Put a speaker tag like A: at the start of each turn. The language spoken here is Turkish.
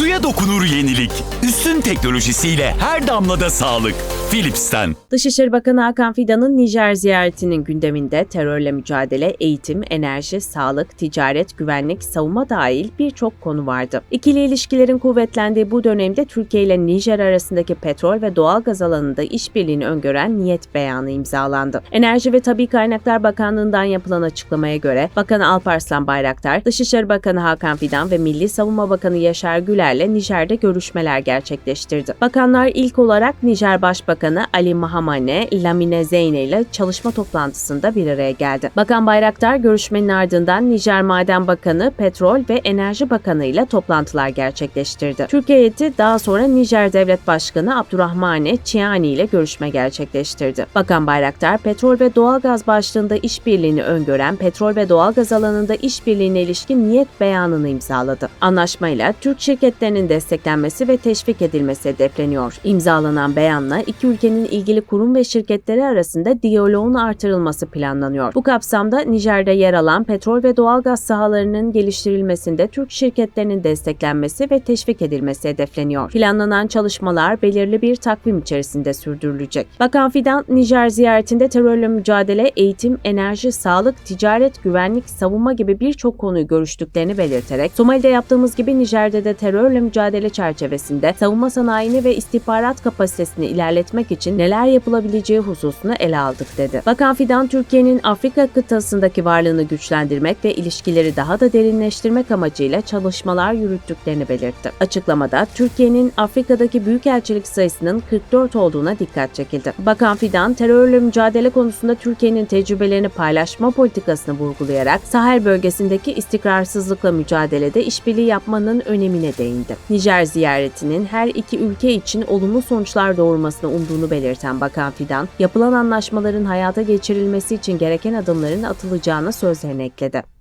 A: Suya dokunur yenilik. Üstün teknolojisiyle her damlada sağlık. Philips'ten.
B: Dışişleri Bakanı Hakan Fidan'ın Nijer ziyaretinin gündeminde terörle mücadele, eğitim, enerji, sağlık, ticaret, güvenlik, savunma dahil birçok konu vardı. İkili ilişkilerin kuvvetlendiği bu dönemde Türkiye ile Nijer arasındaki petrol ve doğal gaz alanında işbirliğini öngören niyet beyanı imzalandı. Enerji ve Tabi Kaynaklar Bakanlığı'ndan yapılan açıklamaya göre Bakan Alparslan Bayraktar, Dışişleri Bakanı Hakan Fidan ve Milli Savunma Bakanı Yaşar Güler'le Nijer'de görüşmeler gerçekleştirdi. Bakanlar ilk olarak Nijer Başbakanı Ali Mahamane Lamine Zeyne ile çalışma toplantısında bir araya geldi. Bakan Bayraktar görüşmenin ardından Nijer Maden Bakanı, Petrol ve Enerji Bakanı ile toplantılar gerçekleştirdi. Türkiye heyeti daha sonra Nijer Devlet Başkanı Abdurrahmane Çiani ile görüşme gerçekleştirdi. Bakan Bayraktar, petrol ve doğalgaz başlığında işbirliğini öngören petrol ve doğalgaz alanında işbirliğine ilişkin niyet beyanını imzaladı. Anlaşmayla Türk şirketlerinin desteklenmesi ve teşvik edilmesi hedefleniyor. İmzalanan beyanla iki ülkenin ilgili kurum ve şirketleri arasında diyaloğun artırılması planlanıyor. Bu kapsamda Nijer'de yer alan petrol ve doğalgaz sahalarının geliştirilmesinde Türk şirketlerinin desteklenmesi ve teşvik edilmesi hedefleniyor. Planlanan çalışmalar belirli bir takvim içerisinde sürdürülecek. Bakan Fidan, Nijer ziyaretinde terörle mücadele, eğitim, enerji, sağlık, ticaret, güvenlik, savunma gibi birçok konuyu görüştüklerini belirterek, Somali'de yaptığımız gibi Nijer'de de terörle mücadele çerçevesinde savunma sanayini ve istihbarat kapasitesini ilerletmek için neler yapılabileceği hususunu ele aldık dedi. Bakan Fidan, Türkiye'nin Afrika kıtasındaki varlığını güçlendirmek ve ilişkileri daha da derinleştirmek amacıyla çalışmalar yürüttüklerini belirtti. Açıklamada Türkiye'nin Afrika'daki büyükelçilik sayısının 44 olduğuna dikkat çekildi. Bakan Fidan, terörle mücadele konusunda Türkiye'nin tecrübelerini paylaşma politikasını vurgulayarak Sahel bölgesindeki istikrarsızlıkla mücadelede işbirliği yapmanın önemine değindi. Nijer ziyaretinin her iki ülke için olumlu sonuçlar doğurmasını umduğunu belirten Bakan Fidan, yapılan anlaşmaların hayata geçirilmesi için gereken adımların atılacağını sözlerine ekledi.